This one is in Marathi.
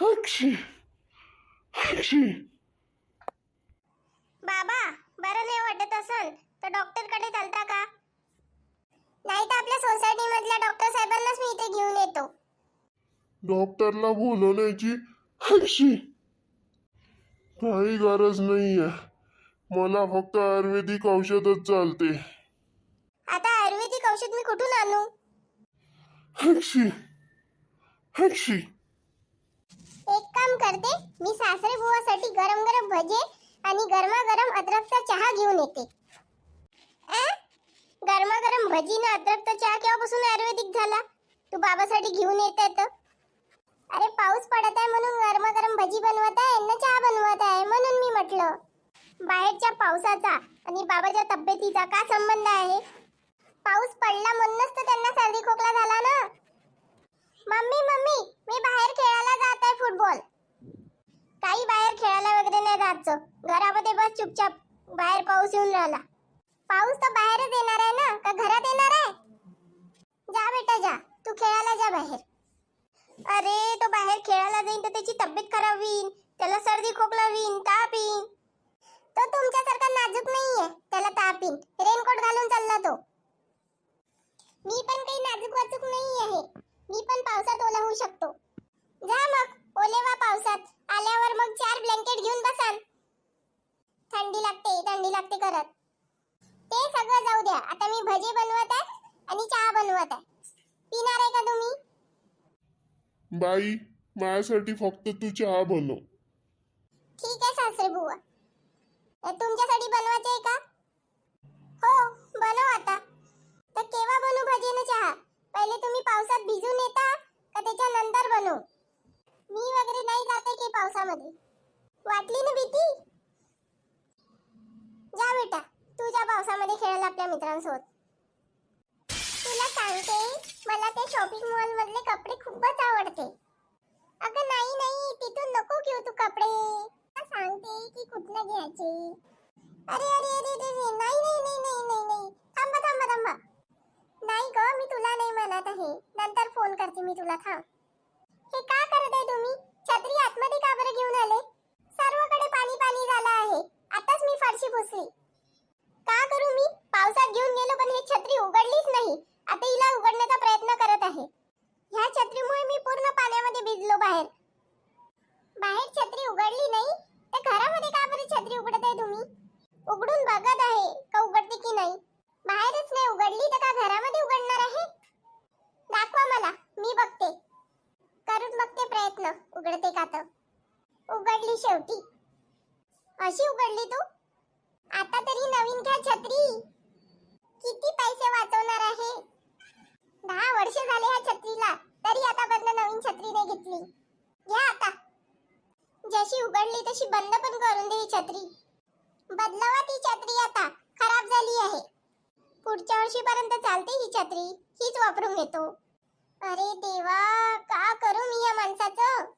हक्षी हक्षी. बाबा बरं नाही वाटत असल तर डॉक्टरकडे चालता का? नाही तर आपल्या सोसायटी मधल्या डॉक्टर साहेबांनाच मी इथे घेऊन येतो. डॉक्टरला बोलवण्याची हक्षी. काही गरज नाहीये. मला फक्त आयुर्वेदिक औषधच चालते. आता आयुर्वेदिक औषध मी कुठून आणू? हक्षी हक्षी. काम करते. मी सासरे बुवासाठी गरम गरम भजे आणि गरमागरम अद्रकचा चहा घेऊन येते. गरमागरम भजी ना अद्रकचा चहा केव्हापासून आयुर्वेदिक झाला? तू बाबासाठी घेऊन येत तर. अरे पाऊस पडत आहे म्हणून गरमागरम भजी बनवत आहे न चहा बनवत आहे म्हणून मी म्हटलं. बाहेरच्या पावसाचा आणि बाबाच्या तब्येतीचा का संबंध आहे? पाऊस पडला म्हणूनच तर त्यांना सर्दी खोकला झाला ना? मम्मी मम्मी मी बाहेर खेळायला जात आहे फुटबॉल काही बाहेर खेळायला घरामध्ये बस चुपचाप. बाहेर पाऊस येऊन राहिला. पाऊस तर बाहेरच येणार आहे ना? का घरात येणार आहे? जा बेटा जा. तू खेळायला जा बाहेर. अरे तो बाहेर खेळायला जाईन तर त्याची तब्येत खराब होईन त्याला सर्दी खोकला होईन ताप येईन तो तुमच्या नाजूक नाहीये त्याला ताप येईल रेनकोट घालून चालला तो मी पण काही नाजूक वाचूक नाही आहे मी पण पावसात ओला होऊ शकतो जा मग ओले व्हा पावसात आल्यावर मग चार ब्लँकेट घेऊन बसाल थंडी लागते थंडी लागते करत ते सगळं जाऊ द्या. आता मी भजे बनवत आहे आणि चहा बनवत आहे. पिणार आहे का तुम्ही? बाई माझ्यासाठी फक्त तू चहा बनव. ठीक आहे सासरे बुवा. अ, तुमच्यासाठी बनवायचे आहे का? हो बनव आता. तर केव्हा बनवू भजे न चहा? पहिले तुम्ही पावसात भिजून येता का त्याच्यानंतर बनवू? मी वगैरे नाही जाते की पावसामध्ये. वाटली ना भीती? पावसामध्ये खेळायला आपल्या मित्रांसोबत. तुला सांगते मला ते शॉपिंग मॉल मधले कपडे खूपच आवडते. अगं नाही नाही तिथून नको घेऊ तू कपडे. सांगते की कुठलं घ्यायचे. अरे अरे अरे अरे अरे, नाही नाही नाही नाही नाही नाही. थांबा थांबा थांबा. नाही ग मी तुला नाही म्हणत आहे. नंतर फोन करते मी तुला थांब. हे का करत आहे तुम्ही? छत्री आतमध्ये का बरं घेऊन आले सर्वकडे पाणी पाणी झालं आहे आताच मी फारशी पुसली का करू मी पावसात घेऊन गेलो पण ही छत्री उघडलीच नाही. आता हिला उघडण्याचा प्रयत्न करत आहे. ह्या छत्रीमुळे मी पूर्ण पाण्यामध्ये भिजलो बाहेर. बाहेर छत्री उघडली नाही तर घरामध्ये का बरं छत्री उघडत आहे तुम्ही? उघडून बघत आहे का उघडते की नाही? बाहेरच नाही उघडली तर का घरामध्ये उघडणार आहे? दाखवा मला मी बघते. करून बघते प्रयत्न उघडते का तर? उघडली शेवटी. अशी उघडली तू आता तरी नवीन घ्या छत्री किती पैसे वाचवणार आहे दहा वर्ष झाले ह्या छत्रीला तरी आतापर्यंत नवीन छत्री नाही घेतली. घ्या आता. जशी उघडली तशी बंद पण करून दे ही छत्री. बदलावा ती छत्री आता. खराब झाली आहे. पुढच्या वर्षीपर्यंत चालते ही छत्री. हीच वापरून घेतो. अरे देवा का करू मी या माणसाचं?